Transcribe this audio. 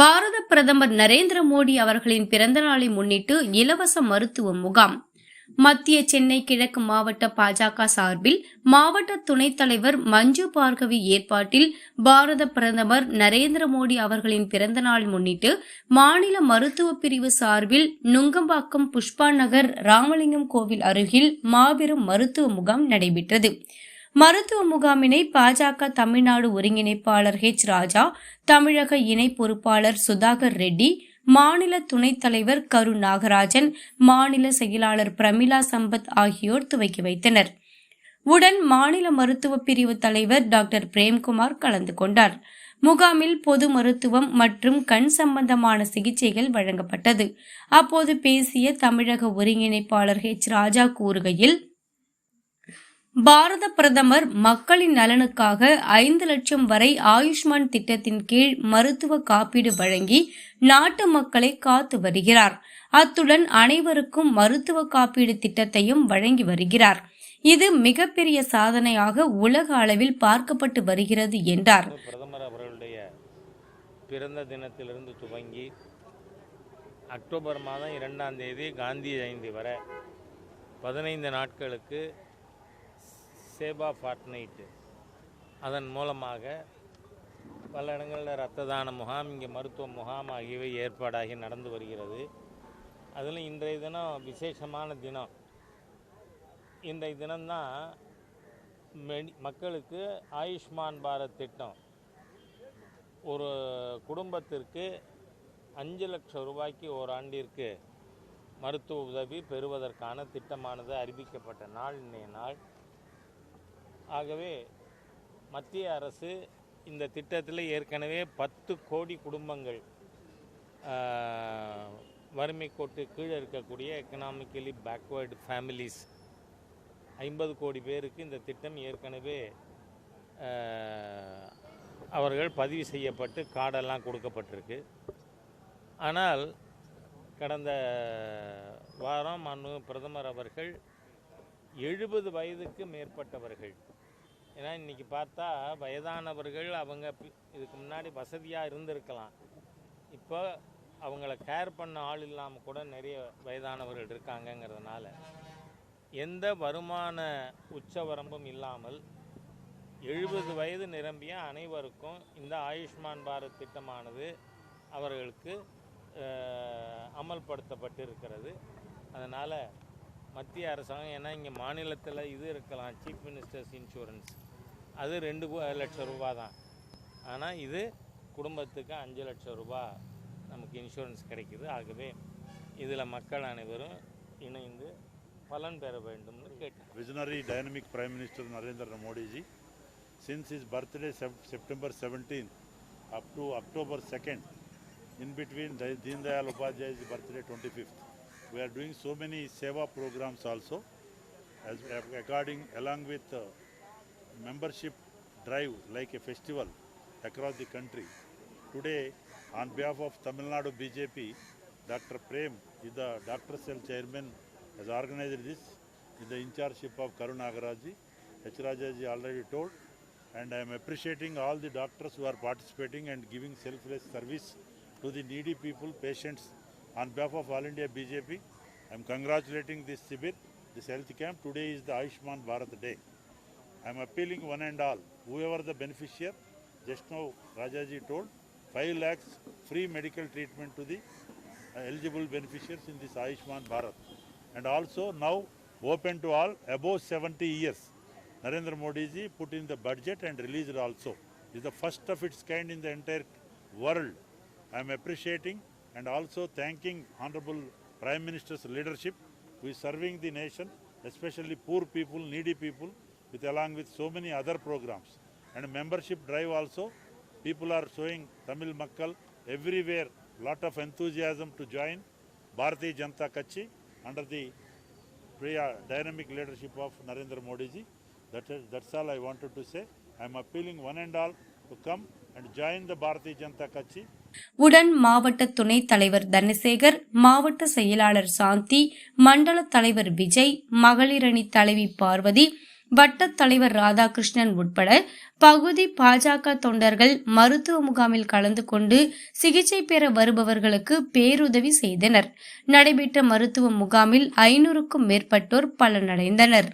பாரத பிரதமர் நரேந்திர மோடி அவர்களின் பிறந்த நாளை முன்னிட்டு இலவச மருத்துவ முகாம். மத்திய சென்னை கிழக்கு மாவட்ட பாஜக சார்பில் மாவட்ட துணைத் தலைவர் மஞ்சு பார்கவி ஏற்பாட்டில் பாரத பிரதமர் நரேந்திர மோடி அவர்களின் பிறந்தநாள் முன்னிட்டு மாநில மருத்துவ பிரிவு சார்பில் நுங்கம்பாக்கம் புஷ்பா நகர் ராமலிங்கம் கோவில் அருகில் மாபெரும் மருத்துவ முகாம் நடைபெற்றது. மருத்துவ முகாமினை பாஜக தமிழ்நாடு ஒருங்கிணைப்பாளர் ஹெச் ராஜா தமிழக இணை பொறுப்பாளர் சுதாகர் ரெட்டி மாநில துணைத் தலைவர் கரு நாகராஜன் மாநில செயலாளர் பிரமிளா சம்பத் ஆகியோர் துவக்கி வைத்தனர். உடன் மாநில மருத்துவ பிரிவு தலைவர் டாக்டர் பிரேம்குமார் கலந்து கொண்டார். முகாமில் பொது மருத்துவம் மற்றும் கண் சம்பந்தமான சிகிச்சைகள் வழங்கப்பட்டது. அப்போது பேசிய தமிழக ஒருங்கிணைப்பாளர் ஹெச் ராஜா கூறுகையில் பாரத பிரதமர் மக்களின் நலனுக்காக ஐந்து லட்சம் வரை ஆயுஷ்மான் திட்டத்தின் கீழ் மருத்துவ காப்பீடு வழங்கி நாட்டு மக்களை காத்து வருகிறார். அத்துடன் அனைவருக்கும் மருத்துவ காப்பீடு திட்டத்தையும் வழங்கி வருகிறார். இது மிகப்பெரிய சாதனையாக உலக அளவில் பார்க்கப்பட்டு வருகிறது என்றார். பிரதமர் அவர்களுடைய பிறந்த தினத்திலிருந்து துவங்கி அக்டோபர் மாதம் இரண்டாம் தேதி காந்தி ஜெயந்தி வரை பதினைந்து நாட்களுக்கு சேபா ஃபார்ட்னைட்டு அதன் மூலமாக பல இடங்களில் இரத்த தான முகாம் இங்கே மருத்துவ முகாம் ஆகியவை ஏற்பாடாகி நடந்து வருகிறது. அதில் இன்றைய தினம் விசேஷமான தினம். இன்றைய தினம்தான் மெடி மக்களுக்கு ஆயுஷ்மான் பாரத் திட்டம். ஒரு குடும்பத்திற்கு அஞ்சு லட்சம் ரூபாய்க்கு ஓராண்டிற்கு மருத்துவ உதவி பெறுவதற்கான திட்டமானது அறிவிக்கப்பட்ட நாள். இன்றைய நாள் ஆகவே மத்திய அரசு இந்த திட்டத்தில் ஏற்கனவே பத்து கோடி குடும்பங்கள் வறுமை கோட்டு கீழே இருக்கக்கூடிய எக்கனாமிக்கலி பேக்வேர்டு ஃபேமிலிஸ் ஐம்பது கோடி பேருக்கு இந்த திட்டம் ஏற்கனவே அவர்கள் பதிவு செய்யப்பட்டு கார்டெல்லாம் கொடுக்கப்பட்டிருக்கு. ஆனால் கடந்த வாரம் அன்று பிரதமர் அவர்கள் எழுபது வயதுக்கு மேற்பட்டவர்கள் ஏன்னா இன்றைக்கி பார்த்தா வயதானவர்கள் அவங்க பி- இதுக்கு முன்னாடி வசதியாக இருந்திருக்கலாம். இப்போ அவங்கள கேர் பண்ண ஆள் இல்லாமல் கூட நிறைய வயதானவர்கள் இருக்காங்கங்கிறதுனால எந்த வருமான உச்சவரம்பும் இல்லாமல் எழுபது வயது நிரம்பிய அனைவருக்கும் இந்த ஆயுஷ்மான் பாரத் திட்டமானது அவர்களுக்கு அமல்படுத்தப்பட்டு இருக்கிறது அதனால் மத்திய அரசாங்கம் ஏன்னா இங்கே மாநிலத்தில் இது இருக்கலாம் சீஃப் மினிஸ்டர்ஸ் இன்சூரன்ஸ் அது ரெண்டு லட்சம் ரூபா தான் ஆனால் இது குடும்பத்துக்கு அஞ்சு லட்சம் ரூபா நமக்கு இன்சூரன்ஸ் கிடைக்கிது. ஆகவே இதில் மக்கள் அனைவரும் இணைந்து பலன் பெற வேண்டும்னு கேட்டேன். Visionary dynamic Prime Minister Narendra Modi ji. Since his birthday Sep- September 17th up to October 2nd, in between Day- Deen Dayal Upadhyay's birthday 25th, we are doing so many seva programs also, as according along with uh, membership drive like a festival across the country. Today, on behalf of Tamil Nadu BJP, Dr. Prem is the Dr. Cell chairman, has organized this in the in chargeship of Karun Agaraji. H. Rajaji already told, and I am appreciating all the doctors who are participating and giving selfless service to the needy people, patients. On behalf of All India BJP, I am congratulating this Sibir, this health camp. Today is the Aishman Bharat Day. I am appealing one and all, whoever the beneficiary, just now Rajaji told, 5 lakhs free medical treatment to the uh, eligible beneficiaries in this Aishman Bharat. And also now open to all above 70 years. Narendra Modi ji put in the budget and released also. Is the first of its kind in the entire world. I am appreciating and also thanking Honorable Prime Minister's leadership who is serving the nation, especially poor people, needy people, with along with so many other programs. And membership drive also, people are showing Tamil Makkal everywhere, lot of enthusiasm to join Bharati Janata Kachi under the dynamic leadership of Narendra Modi ji. That is, that's all I wanted to say. I am appealing one and all to come and join the Bharatiya Janata Kachi. உடன் மாவட்ட துணைத் தலைவர் தனசேகர் மாவட்ட செயலாளர் சாந்தி மண்டல தலைவர் விஜய் மகளிரணி தலைவி பார்வதி வட்டத் தலைவர் ராதாகிருஷ்ணன் உட்பட பகுதி பாஜக தொண்டர்கள் மருத்துவ முகாமில் கலந்து கொண்டு சிகிச்சை பெற வருபவர்களுக்கு பேருதவி செய்தனர். நடைபெற்ற மருத்துவ முகாமில் ஐநூறுக்கும் மேற்பட்டோர் பலனடைந்தனர்.